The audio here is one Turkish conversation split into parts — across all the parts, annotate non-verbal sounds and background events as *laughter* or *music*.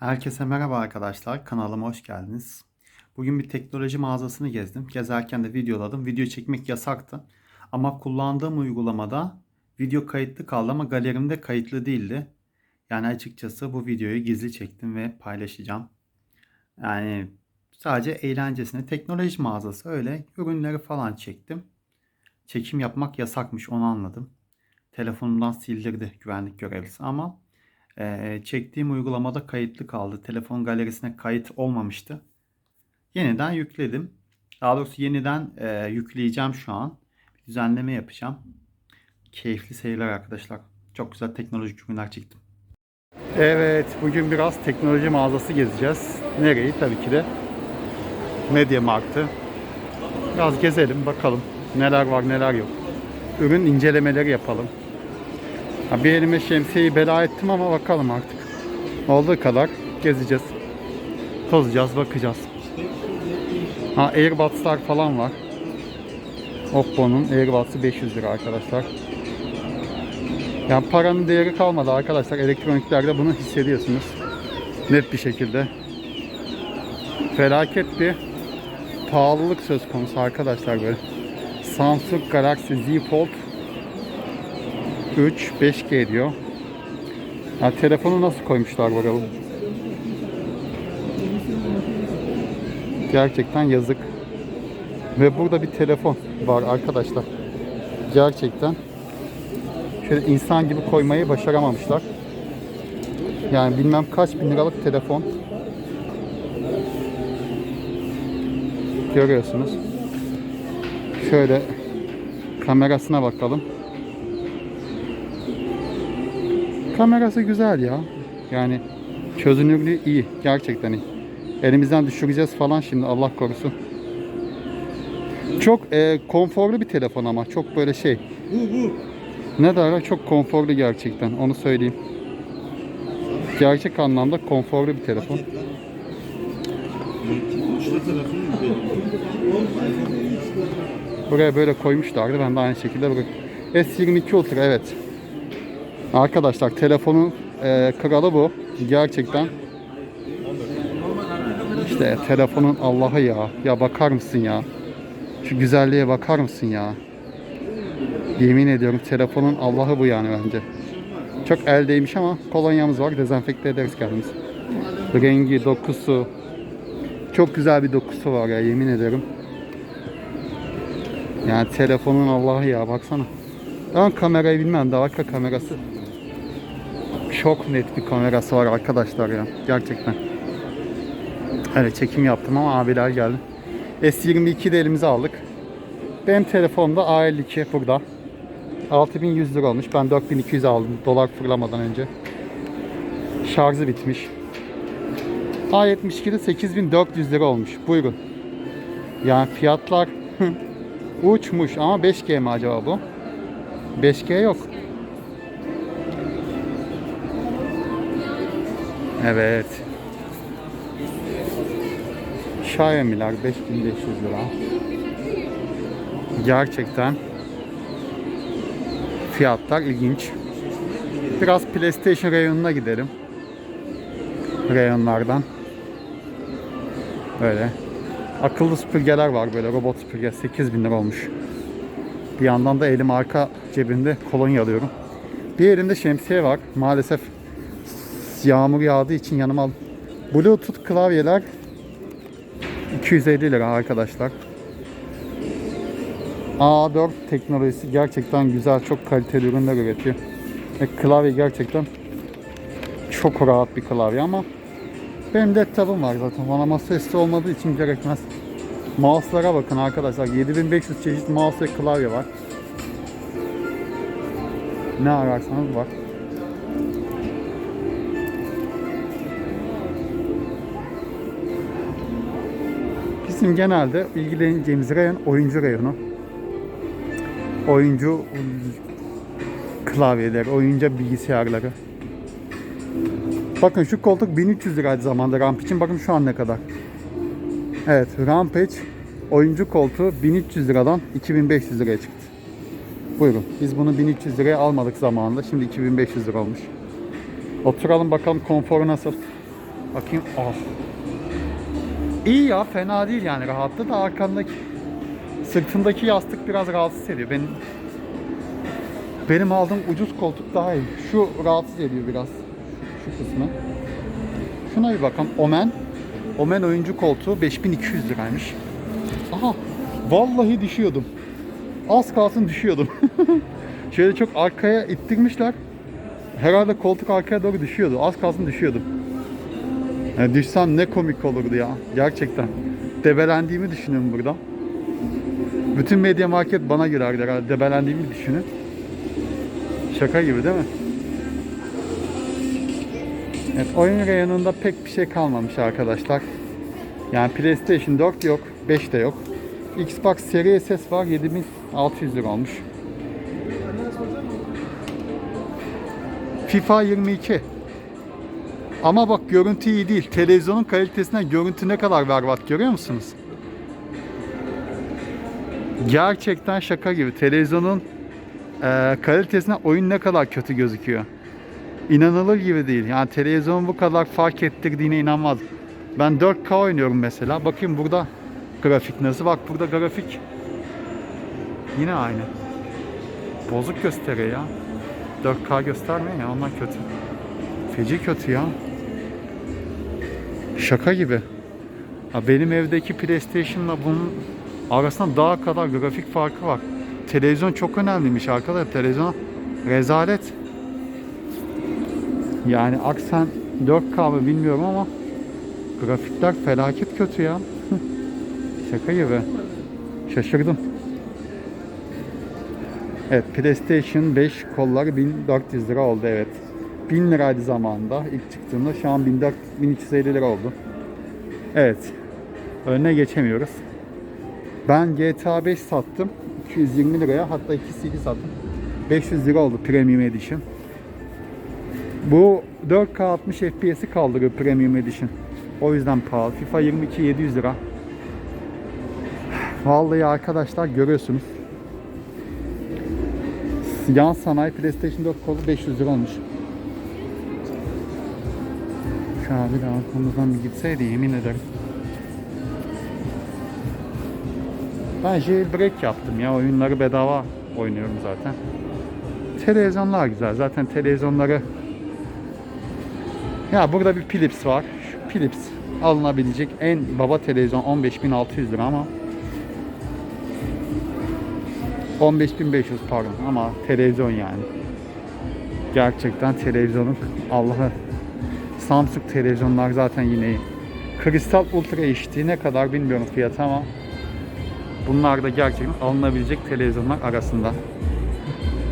Herkese merhaba arkadaşlar. Kanalıma hoş geldiniz. Bugün bir teknoloji mağazasını gezdim. Gezerken de videoladım. Video çekmek yasaktı. Ama kullandığım uygulamada video kayıtlı kaldı ama galerimde kayıtlı değildi. Yani açıkçası bu videoyu gizli çektim ve paylaşacağım. Yani sadece eğlencesine teknoloji mağazası öyle ürünleri falan çektim. Çekim yapmak yasakmış onu anladım. Telefonumdan sildirdi güvenlik görevlisi ama ee, çektiğim uygulamada kayıtlı kaldı. Telefon galerisine kayıt olmamıştı. Yeniden yükledim. Daha doğrusu yeniden e, yükleyeceğim şu an. Bir düzenleme yapacağım. Keyifli seyirler arkadaşlar. Çok güzel teknolojik ürünler çektim. Evet, bugün biraz teknoloji mağazası gezeceğiz. Nereyi? Tabii ki de Media Markt'ı. Biraz gezelim, bakalım neler var neler yok. Ürün incelemeleri yapalım. Ha, bir elime şemsiyeyi bela ettim ama bakalım artık. Olduğu kadar gezeceğiz. Tozacağız, bakacağız. Ha Airbuds'lar falan var. Oppo'nun Airbuds'ı 500 lira arkadaşlar. Yani paranın değeri kalmadı arkadaşlar. Elektroniklerde bunu hissediyorsunuz. Net bir şekilde. Felaket bir pahalılık söz konusu arkadaşlar böyle. Samsung Galaxy Z Fold 3 5G diyor. Ya telefonu nasıl koymuşlar bakalım. Gerçekten yazık. Ve burada bir telefon var arkadaşlar. Gerçekten şöyle insan gibi koymayı başaramamışlar. Yani bilmem kaç bin liralık telefon. Görüyorsunuz. Şöyle kamerasına bakalım. Kamerası güzel ya. Yani çözünürlüğü iyi. Gerçekten iyi. Elimizden düşüreceğiz falan şimdi Allah korusun. Çok e, konforlu bir telefon ama çok böyle şey. Bu bu. Ne derler çok konforlu gerçekten onu söyleyeyim. Gerçek anlamda konforlu bir telefon. Buraya böyle koymuşlardı. Ben de aynı şekilde buraya. S22 Ultra evet. Arkadaşlar telefonun e, kralı bu. Gerçekten. İşte telefonun Allah'ı ya. Ya bakar mısın ya? Şu güzelliğe bakar mısın ya? Yemin ediyorum telefonun Allah'ı bu yani bence. Çok eldeymiş ama kolonyamız var. Dezenfekte ederiz kendimiz. Rengi, dokusu. Çok güzel bir dokusu var ya yemin ederim. Yani telefonun Allah'ı ya baksana. Ön kamerayı bilmem de arka kamerası. Çok net bir kamerası var arkadaşlar ya. Gerçekten. Evet çekim yaptım ama abiler geldi. S22'yi de elimize aldık. Benim telefonumda A52 burada. 6100 lira olmuş. Ben 4200 aldım dolar fırlamadan önce. Şarjı bitmiş. A72'de 8400 lira olmuş. Buyurun. Yani fiyatlar uçmuş ama 5G mi acaba bu? 5G yok. Evet. Xiaomi'ler 5500 lira. Gerçekten fiyatlar ilginç. Biraz PlayStation reyonuna gidelim. Reyonlardan. Böyle. Akıllı süpürgeler var böyle robot süpürge 8000 lira olmuş. Bir yandan da elim arka cebimde kolonya alıyorum. Bir elimde şemsiye var. Maalesef yağmur yağdığı için yanıma aldım. Bluetooth klavyeler 250 lira arkadaşlar. A4 teknolojisi gerçekten güzel, çok kaliteli ürünler üretiyor. Ve klavye gerçekten çok rahat bir klavye ama benim laptopum var zaten. Bana masaüstü olmadığı için gerekmez. Mouse'lara bakın arkadaşlar. 7500 çeşit mouse ve klavye var. Ne ararsanız var. Bizim genelde ilgileneceğimiz reyon oyuncu reyonu. Oyuncu klavyeleri, oyuncu bilgisayarları. Bakın şu koltuk 1300 liraydı zamanda ramp için. Bakın şu an ne kadar. Evet Rampage oyuncu koltuğu 1300 liradan 2500 liraya çıktı. Buyurun. Biz bunu 1300 liraya almadık zamanında. Şimdi 2500 lira olmuş. Oturalım bakalım konforu nasıl. Bakayım. Oh. İyi ya fena değil yani rahatlı da arkandaki sırtındaki yastık biraz rahatsız ediyor. Benim benim aldığım ucuz koltuk daha iyi. Şu rahatsız ediyor biraz. Şu, şu kısmı. Şuna bir bakalım. Omen. Omen oyuncu koltuğu 5200 liraymış. Aha. Vallahi düşüyordum. Az kalsın düşüyordum. *laughs* Şöyle çok arkaya ittirmişler. Herhalde koltuk arkaya doğru düşüyordu. Az kalsın düşüyordum. Yani düşsem ne komik olurdu ya. Gerçekten. Debelendiğimi düşünün burada. Bütün medya market bana girerdi herhalde. Debelendiğimi düşünün. Şaka gibi değil mi? Evet, oyun reyonunda pek bir şey kalmamış arkadaşlar. Yani PlayStation 4 yok, 5 de yok. Xbox Series S var 7600 lira olmuş. FIFA 22. Ama bak görüntü iyi değil. Televizyonun kalitesinden görüntü ne kadar berbat görüyor musunuz? Gerçekten şaka gibi. Televizyonun eee kalitesinden oyun ne kadar kötü gözüküyor. İnanılır gibi değil. Yani televizyonun bu kadar fark ettirdiğine inanmaz. Ben 4K oynuyorum mesela. Bakayım burada grafik nasıl. Bak burada grafik yine aynı. Bozuk gösteriyor ya. 4K göstermiyor ya ondan kötü. Feci kötü ya. Şaka gibi. Ha, benim evdeki PlayStation'la bunun arasında daha kadar grafik farkı var. Televizyon çok önemliymiş arkadaşlar. Televizyon rezalet. Yani aksen 4K mı bilmiyorum ama grafikler felaket kötü ya. *laughs* Şaka gibi. Şaşırdım. Evet PlayStation 5 kolları 1400 lira oldu evet. 1000 liraydı zamanında ilk çıktığında şu an 1400 1350 lira oldu. Evet. Önüne geçemiyoruz. Ben GTA 5 sattım 220 liraya hatta 2 CD sattım. 500 lira oldu Premium Edition. Bu 4K 60 FPS'i kaldırıyor Premium Edition. O yüzden pahalı. FIFA 22 700 lira. Vallahi arkadaşlar görüyorsunuz. Yan sanayi PlayStation 4 kolu 500 lira olmuş. Şu abi de arkamızdan bir gitseydi yemin ederim. Ben jailbreak yaptım ya oyunları bedava oynuyorum zaten. Televizyonlar güzel. Zaten televizyonları ya burada bir Philips var. Şu Philips alınabilecek en baba televizyon 15.600 lira ama 15.500 pardon ama televizyon yani. Gerçekten televizyonun Allah'ı Samsung televizyonlar zaten yine iyi. Kristal Ultra HD ne kadar bilmiyorum fiyatı ama bunlar da gerçekten alınabilecek televizyonlar arasında.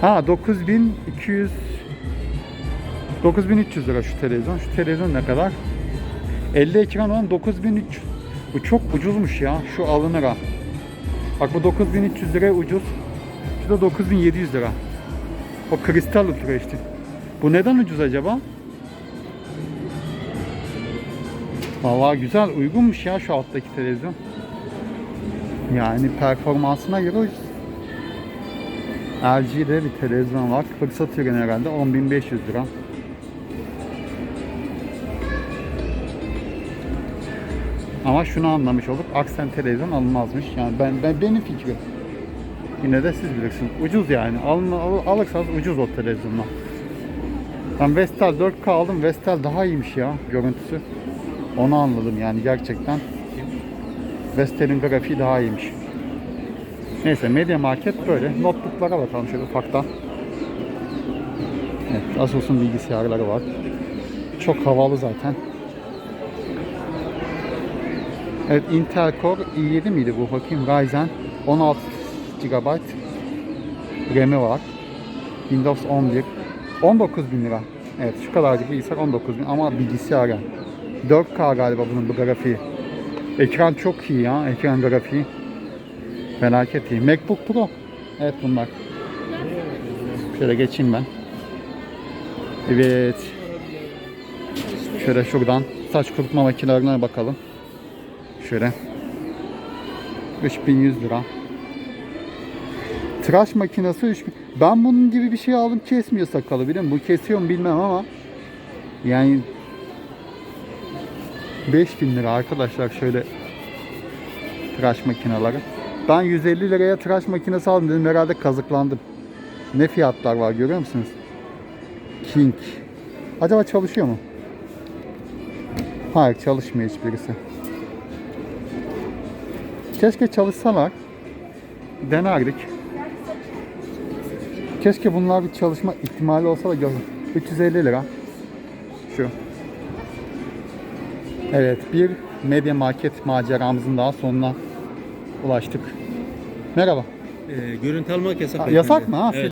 Ha 9200 9300 lira şu televizyon. Şu televizyon ne kadar? 50 ekran olan 9300. Bu çok ucuzmuş ya. Şu alınır ha. Bak bu 9300 liraya ucuz. Şu da 9700 lira. O kristal ultra işte. Bu neden ucuz acaba? Vallahi güzel, uygunmuş ya şu alttaki televizyon. Yani performansına göre. LG'de bir televizyon var. Fırsat ürünü herhalde 10.500 lira. Ama şunu anlamış olduk. Aksen televizyon alınmazmış. Yani ben, ben benim fikrim. Yine de siz bilirsiniz. Ucuz yani. Alın, al, alırsanız ucuz o televizyonlar. Ben Vestel 4K aldım. Vestel daha iyiymiş ya görüntüsü. Onu anladım yani gerçekten. Vestel'in grafiği daha iyiymiş. Neyse Media Market böyle. Notebooklara bakalım şöyle ufaktan. Evet, Asus'un bilgisayarları var. Çok havalı zaten. Evet Intel Core i7 miydi bu? Bakayım Ryzen 16 GB RAM'i var. Windows 11 19 bin lira. Evet şu kadarcık bilgisayar 19 bin ama bilgisayar yani. 4K galiba bunun bu grafiği. Ekran çok iyi ya. Ekran grafiği. Felaket iyi. MacBook Pro. Evet bunlar. Şöyle geçeyim ben. Evet. Şöyle şuradan saç kurutma makinelerine bakalım. Şöyle. 3100 lira. Tıraş makinesi 3000. Ben bunun gibi bir şey aldım kesmiyor sakalı biliyor musun? Bu kesiyor mu bilmem ama yani 5000 lira arkadaşlar şöyle tıraş makineleri. Ben 150 liraya tıraş makinesi aldım dedim herhalde kazıklandım. Ne fiyatlar var görüyor musunuz? King. Acaba çalışıyor mu? Hayır çalışmıyor hiçbirisi. Keşke çalışsalar. Denerdik. Keşke bunlar bir çalışma ihtimali olsa da gör. 350 lira. Şu. Evet bir medya market maceramızın daha sonuna ulaştık. Merhaba. Ee, görüntü almak yasak. Ha, yasak mı? Ha, Evet.